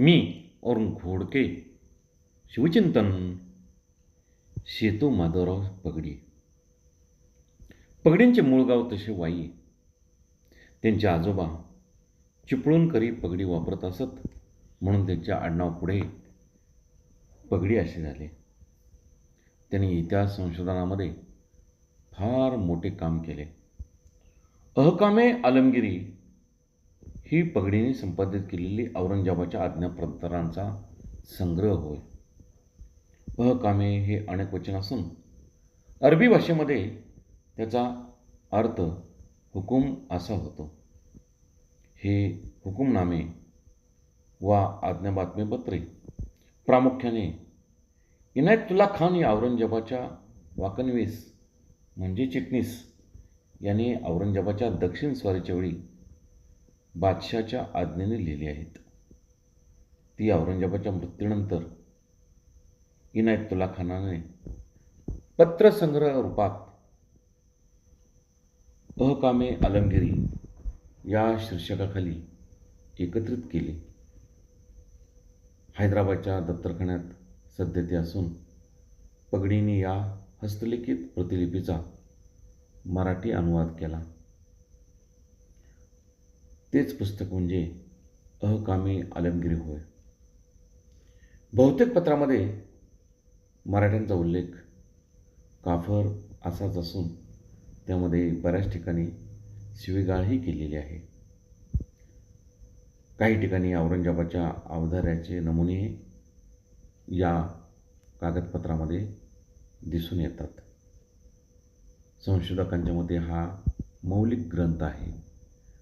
मी अरुण घोडके शिवचिंतन शेतो माधवराव पगडी. पगडींचे मूळ गाव तसे वाई त्यांचे आजोबा चिपळूणकरी पगडी वापरत असत म्हणून त्यांच्या आडनाव पुढे पगडी असे झाले. त्यांनी इतिहास संशोधनामध्ये फार मोठे काम केले. अहकामे आलमगिरी ही पगडीने संपादित केलेली औरंगजेबाच्या आज्ञाप्रंतरांचा संग्रह होय. अहकामे हे अनेक वचन असून अरबी भाषेमध्ये त्याचा अर्थ हुकुम असा होतो. हे हुकुमनामे वा आज्ञाबातमीपत्रे प्रामुख्याने इनायतुल्ला खान या औरंगजेबाच्या वाकनवीस म्हणजे चिटणीस याने औरंगजेबाच्या दक्षिण स्वारीच्या वेळी बादशाच्या आज्ञेने लिहिली आहेत. ती औरंगजेबाच्या मृत्यूनंतर इनायतुल्ला खानाने पत्रसंग्रह रूपात अहकामे आलमगिरी या शीर्षकाखाली एकत्रित केले. हैदराबादच्या दप्तरखान्यात सध्या ते असून पगडीने या हस्तलिखित प्रतिलिपीचा मराठी अनुवाद केला. तेच पुस्तक म्हणजे अहकामी आलमगिरी होय. बहुतेक पत्रामध्ये मराठ्यांचा उल्लेख काफर असाच असून त्यामध्ये बऱ्याच ठिकाणी शिवीगाळही केलेली आहे. काही ठिकाणी औरंगजेबाच्या अवधाऱ्याचे नमुने या कागदपत्रामध्ये दिसून येतात. संशोधकांच्या मते हा मौलिक ग्रंथ आहे.